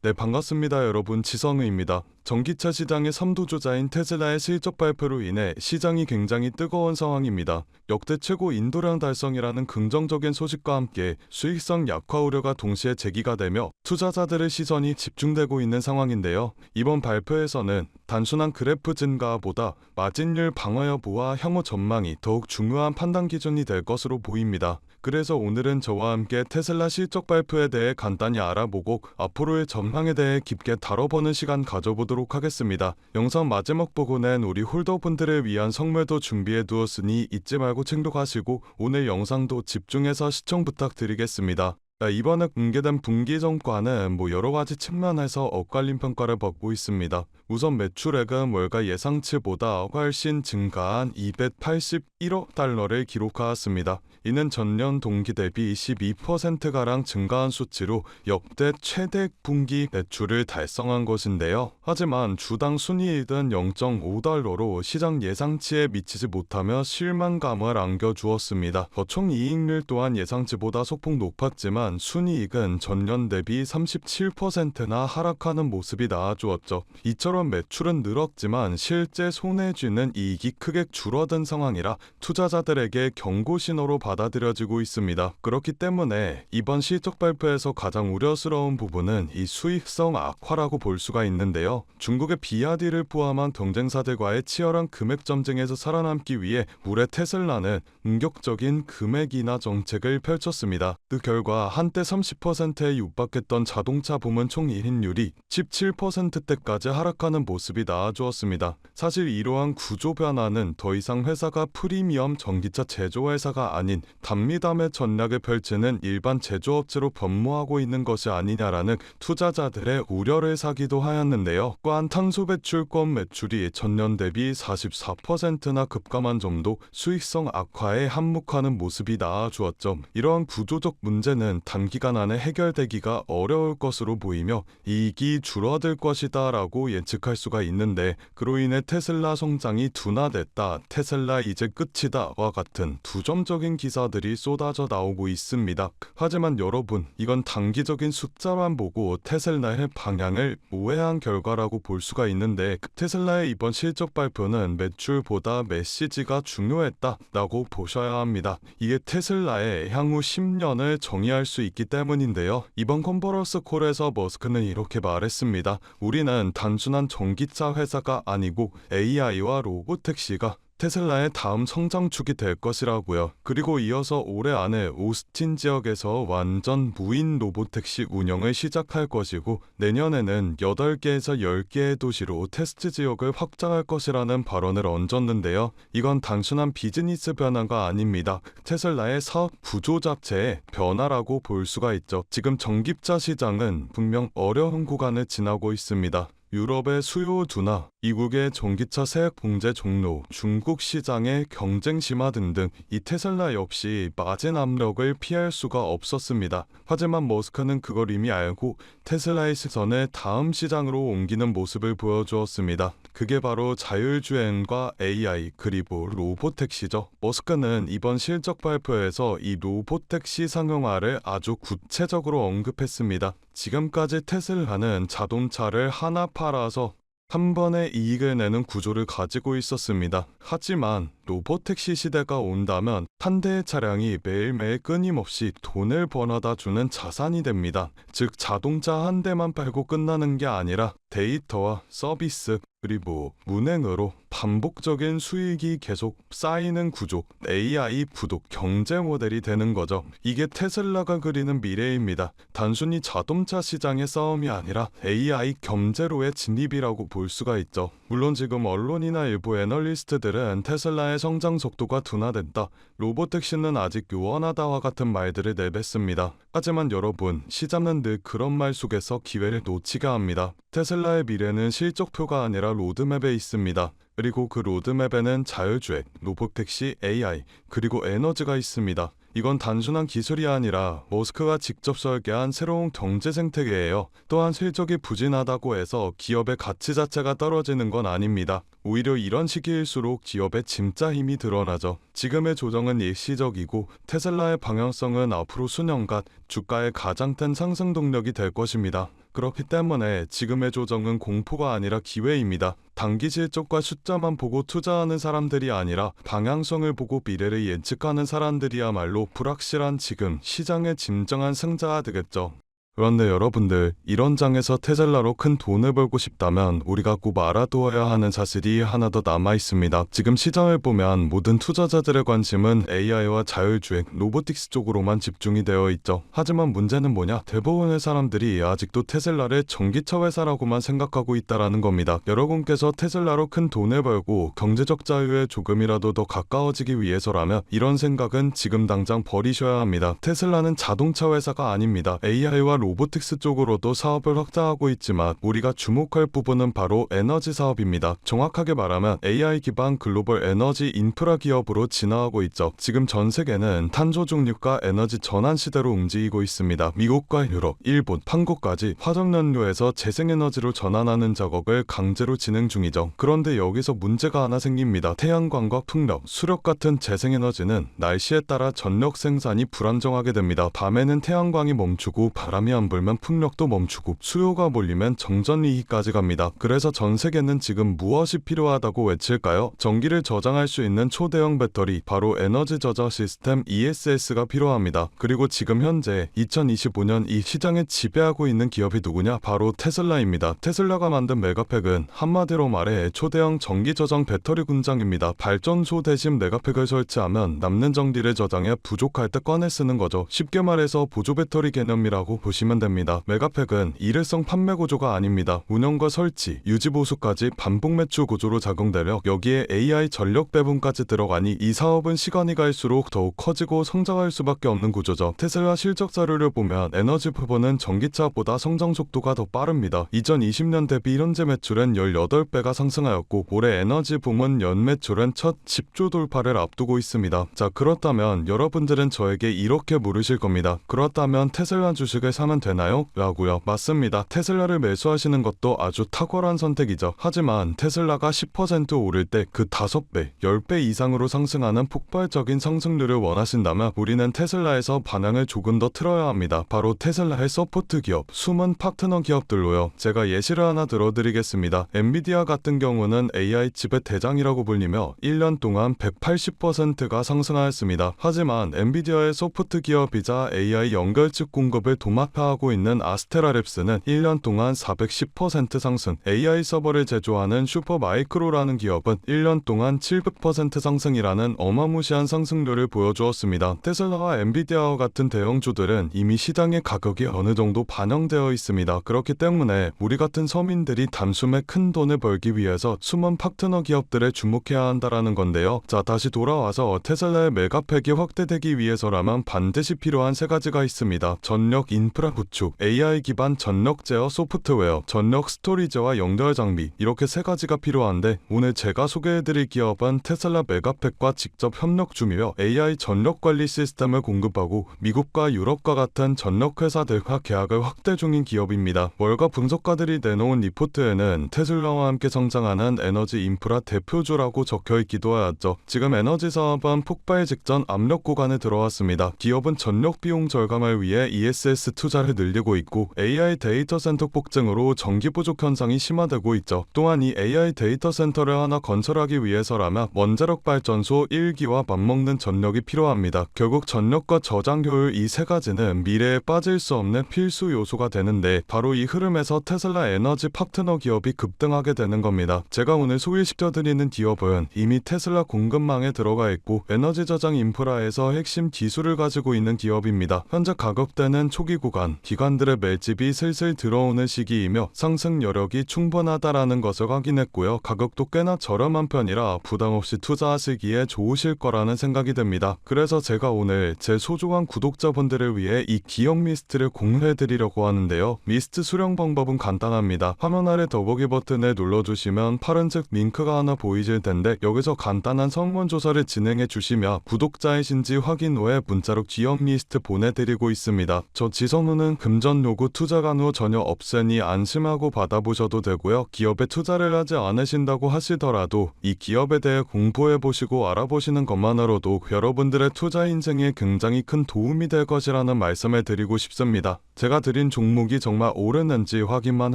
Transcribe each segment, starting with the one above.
네, 반갑습니다. 여러분. 지성우입니다. 전기차 시장의 선두주자인 테슬라의 실적 발표로 인해 시장이 굉장히 뜨거운 상황입니다. 역대 최고 인도량 달성이라는 긍정적인 소식과 함께 수익성 약화 우려가 동시에 제기가 되며 투자자들의 시선이 집중되고 있는 상황인데요. 이번 발표에서는 단순한 그래프 증가보다 마진율 방어 여부와 향후 전망이 더욱 중요한 판단 기준이 될 것으로 보입니다. 그래서 오늘은 저와 함께 테슬라 실적 발표에 대해 간단히 알아보고 앞으로의 전망에 대해 깊게 다뤄보는 시간 가져보도록 하겠습니다. 영상 마지막 부분엔 우리 홀더분들을 위한 선물도 준비해 두었으니 잊지 말고 챙겨가시고 오늘 영상도 집중해서 시청 부탁드리겠습니다. 자, 이번에 공개된 분기 성과는 뭐 여러 가지 측면에서 엇갈린 평가를 받고 있습니다. 우선 매출액은 월가 예상치보다 훨씬 증가한 281억 달러를 기록하였습니다. 이는 전년 동기 대비 12%가량 증가한 수치로 역대 최대 분기 매출을 달성한 것인데요. 하지만 주당 순이익은 0.5달러로 시장 예상치에 미치지 못하며 실망감을 안겨주었습니다. 총 이익률 또한 예상치보다 소폭 높았지만 순이익은 전년 대비 37%나 하락하는 모습이 나와주었죠. 이처럼 매출은 늘었지만 실제 손에 쥐는 이익이 크게 줄어든 상황이라 투자자들에게 경고 신호로 받아들여지고 있습니다. 그렇기 때문에 이번 실적 발표에서 가장 우려스러운 부분은 이 수익성 악화라고 볼 수가 있는데요. 중국의 비아디를 포함한 경쟁사들과의 치열한 금액 점쟁에서 살아남기 위해 올해 테슬라는 공격적인 금액 인하 정책을 펼쳤습니다. 그 결과 한때 30%에 육박했던 자동차 부문 총이익률이 17%대까지 하락하는 모습이 나와주었습니다. 사실 이러한 구조 변화는 더 이상 회사가 프리미엄 전기차 제조회사가 아닌 단미담의 전략을 펼치는 일반 제조업체로 변모하고 있는 것이 아니냐라는 투자자들의 우려를 사기도 하였는데요. 또한 탄소 배출권 매출이 전년 대비 44%나 급감한 점도 수익성 악화에 한몫하는 모습이 나와주었죠. 이러한 구조적 문제는 단기간 안에 해결되기가 어려울 것으로 보이며 이익이 줄어들 것이다 라고 예측할 수가 있는데 그로 인해 테슬라 성장이 둔화됐다, 테슬라 이제 끝이다 와 같은 부정적인 기사들이 쏟아져 나오고 있습니다. 하지만 여러분, 이건 단기적인 숫자만 보고 테슬라의 방향을 오해한 결과라고 볼 수가 있는데 테슬라의 이번 실적 발표는 매출보다 메시지가 중요했다라고 보셔야 합니다. 이게 테슬라의 향후 10년을 정의할 수 있기 때문인데요. 이번 컨퍼런스 콜에서 머스크는 이렇게 말했습니다. 우리는 단순한 전기차 회사가 아니고 AI와 로보택시가 테슬라의 다음 성장축이 될 것이라고요. 그리고 이어서 올해 안에 오스틴 지역에서 완전 무인 로보택시 운영을 시작할 것이고 내년에는 8개에서 10개의 도시로 테스트 지역을 확장할 것이라는 발언을 얹었는데요. 이건 단순한 비즈니스 변화가 아닙니다. 테슬라의 사업 구조 자체의 변화라고 볼 수가 있죠. 지금 전기차 시장은 분명 어려운 구간을 지나고 있습니다. 유럽의 수요 둔화, 이국의 전기차 세액 봉제 종료, 중국 시장의 경쟁 심화 등등 이 테슬라 역시 마진 압력을 피할 수가 없었습니다. 하지만 머스크는 그걸 이미 알고 테슬라의 시선을 다음 시장으로 옮기는 모습을 보여주었습니다. 그게 바로 자율주행과 AI 그리고 로보택시죠. 머스크는 이번 실적 발표에서 이 로보택시 상용화를 아주 구체적으로 언급했습니다. 지금까지 테슬라는 자동차를 하나 팔아서 한 번에 이익을 내는 구조를 가지고 있었습니다. 하지만 로보택시 시대가 온다면 한 대의 차량이 매일매일 끊임없이 돈을 벌어다 주는 자산이 됩니다. 즉 자동차 한 대만 팔고 끝나는 게 아니라 데이터와 서비스 그리고 운행으로 반복적인 수익이 계속 쌓이는 구조, AI 부독 경제 모델이 되는 거죠. 이게 테슬라가 그리는 미래입니다. 단순히 자동차 시장의 싸움이 아니라 AI 경제로의 진입이라고 볼 수가 있죠. 물론 지금 언론이나 일부 애널리스트들은 테슬라의 성장 속도가 둔화된다. 로보택시는 아직 요원하다와 같은 말들을 내뱉습니다. 하지만 여러분, 시장은 늘 그런 말 속에서 기회를 놓치게 합니다. 테슬라의 미래는 실적표가 아니라 로드맵에 있습니다. 그리고 그 로드맵에는 자율주행, 로보택시, AI, 그리고 에너지가 있습니다. 이건 단순한 기술이 아니라 머스크가 직접 설계한 새로운 경제 생태계예요. 또한 실적이 부진하다고 해서 기업의 가치 자체가 떨어지는 건 아닙니다. 오히려 이런 시기일수록 기업의 진짜 힘이 드러나죠. 지금의 조정은 일시적이고 테슬라의 방향성은 앞으로 수년간 주가의 가장 큰 상승 동력이 될 것입니다. 그렇기 때문에 지금의 조정은 공포가 아니라 기회입니다. 단기 실적과 숫자만 보고 투자하는 사람들이 아니라 방향성을 보고 미래를 예측하는 사람들이야말로 불확실한 지금 시장의 진정한 승자가 되겠죠. 그런데 여러분들 이런 장에서 테슬라로 큰 돈을 벌고 싶다면 우리가 꼭 알아두어야 하는 사실이 하나 더 남아 있습니다. 지금 시장을 보면 모든 투자자들의 관심은 AI와 자율주행, 로보틱스 쪽으로만 집중이 되어 있죠. 하지만 문제는 뭐냐? 대부분의 사람들이 아직도 테슬라를 전기차 회사라고만 생각하고 있다라는 겁니다. 여러분께서 테슬라로 큰 돈을 벌고 경제적 자유에 조금이라도 더 가까워지기 위해서라면 이런 생각은 지금 당장 버리셔야 합니다. 테슬라는 자동차 회사가 아닙니다. AI와 로 보틱스 쪽으로도 사업을 확장하고 있지만 우리가 주목할 부분은 바로 에너지 사업입니다. 정확하게 말하면 AI 기반 글로벌 에너지 인프라 기업으로 진화하고 있죠. 지금 전 세계는 탄소 중립과 에너지 전환 시대로 움직이고 있습니다. 미국과 유럽, 일본, 한국까지 화석연료에서 재생에너지로 전환하는 작업을 강제로 진행 중이죠. 그런데 여기서 문제가 하나 생깁니다. 태양광과 풍력, 수력 같은 재생에너지는 날씨에 따라 전력 생산이 불안정하게 됩니다. 밤에는 태양광이 멈추고 바람이 안 불면 풍력도 멈추고 수요가 몰리면 정전이익까지 갑니다. 그래서 전 세계는 지금 무엇이 필요하다고 외칠까요? 전기를 저장할 수 있는 초대형 배터리, 바로 에너지 저장 시스템 ESS가 필요합니다. 그리고 지금 현재 2025년 이 시장을 지배하고 있는 기업이 누구냐? 바로 테슬라입니다. 테슬라가 만든 메가팩은 한마디로 말해 초대형 전기 저장 배터리 공장입니다. 발전소 대신 메가팩을 설치하면 남는 전기를 저장해 부족할 때 꺼내 쓰는 거죠. 쉽게 말해서 보조 배터리 개념이라고 보시면 됩니다. 메가팩은 일회성 판매 구조가 아닙니다. 운영과 설치, 유지 보수까지 반복 매출 구조로 작용되려 여기에 AI 전력 배분까지 들어가니 이 사업은 시간이 갈수록 더욱 커지고 성장할 수밖에 없는 구조죠. 테슬라 실적 자료를 보면 에너지 부분은 전기차보다 성장 속도가 더 빠릅니다. 2020년 대비 현재 매출은 18배가 상승하였고 올해 에너지 부문 연 매출은 첫 10조 돌파를 앞두고 있습니다. 자 그렇다면 여러분들은 저에게 이렇게 물으실 겁니다. 그렇다면 테슬라 주식을 사면 되나요? 라고요. 맞습니다. 테슬라를 매수하시는 것도 아주 탁월한 선택이죠. 하지만 테슬라가 10% 오를 때 그 5배, 10배 이상으로 상승하는 폭발적인 상승률을 원하신다면 우리는 테슬라에서 반향을 조금 더 틀어야 합니다. 바로 테슬라의 서포트 기업, 숨은 파트너 기업들로요. 제가 예시를 하나 들어드리겠습니다. 엔비디아 같은 경우는 AI 칩의 대장이라고 불리며 1년 동안 180%가 상승하였습니다. 하지만 엔비디아의 소프트 기업이자 AI 연결 칩 공급을 도 마파하고 있는 아스테라랩스는 1년 동안 410% 상승, AI 서버를 제조하는 슈퍼마이크로라는 기업은 1년 동안 700% 상승이라는 어마무시한 상승률을 보여주었습니다. 테슬라와 엔비디아와 같은 대형주들은 이미 시장의 가격이 어느 정도 반영되어 있습니다. 그렇기 때문에 우리 같은 서민들이 단숨에 큰 돈을 벌기 위해서 숨은 파트너 기업들에 주목해야 한다라는 건데요. 자, 다시 돌아와서 테슬라의 메가팩이 확대되기 위해서라면 반드시 필요한 세 가지가 있습니다. 전력 인프라 구축, AI 기반 전력 제어 소프트웨어, 전력 스토리지와 연결 장비 이렇게 세 가지가 필요한데 오늘 제가 소개해드릴 기업은 테슬라 메가팩과 직접 협력 중이며 AI 전력 관리 시스템을 공급하고 미국과 유럽과 같은 전력 회사들과 계약을 확대 중인 기업입니다. 월가 분석가들이 내놓은 리포트에는 테슬라와 함께 성장하는 에너지 인프라 대표주라고 적혀 있기도 하였죠. 지금 에너지 사업은 폭발 직전 압력 구간에 들어왔습니다. 기업은 전력 비용 절감을 위해 ESS 투자 를 늘리고 있고 AI 데이터 센터 폭증으로 전기 부족 현상이 심화되고 있죠. 또한 이 AI 데이터 센터를 하나 건설하기 위해서라면 원자력 발전소 1기와 맞먹는 전력이 필요합니다. 결국 전력과 저장 효율 이 세 가지는 미래에 빠질 수 없는 필수 요소가 되는데 바로 이 흐름에서 테슬라 에너지 파트너 기업이 급등하게 되는 겁니다. 제가 오늘 소개시켜 드리는 기업은 이미 테슬라 공급망에 들어가 있고 에너지 저장 인프라에서 핵심 기술을 가지고 있는 기업입니다. 현재 가격대는 초기 구간, 기관들의 매집이 슬슬 들어오는 시기이며 상승 여력이 충분하다라는 것을 확인했고요. 가격도 꽤나 저렴한 편이라 부담 없이 투자하시기에 좋으실 거라는 생각이 듭니다. 그래서 제가 오늘 제 소중한 구독자분들을 위해 이 기억 미스트를 공유해드리려고 하는데요. 미스트 수령 방법은 간단합니다. 화면 아래 더보기 버튼을 눌러주시면 파란색 링크가 하나 보이실 텐데 여기서 간단한 설문조사를 진행해 주시면 구독자이신지 확인 후에 문자로 기억 미스트 보내드리고 있습니다. 저 지성 참 여는 금전 요구 투자 간호 전혀 없으니 안심하고 받아보셔도 되고요. 기업에 투자를 하지 않으신다고 하시더라도 이 기업에 대해 공부해 보시고 알아보시는 것만으로도 여러분들의 투자 인생에 굉장히 큰 도움이 될 것이라는 말씀을 드리고 싶습니다. 제가 드린 종목이 정말 옳았는지 확인만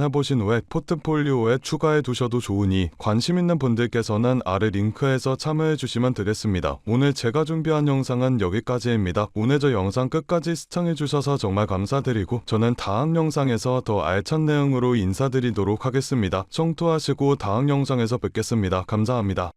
해보신 후에 포트폴리오에 추가해 두셔도 좋으니 관심 있는 분들께서는 아래 링크에서 참여해 주시면 되겠습니다. 오늘 제가 준비한 영상은 여기까지입니다. 오늘 저 영상 끝까지 시청해 주셔서 정말 감사드 리고 저는 다음 영상에서 더 알찬 내용으로 인사드리도록 하겠습니다. 청토하시고 다음 영상에서 뵙겠습니다. 감사합니다.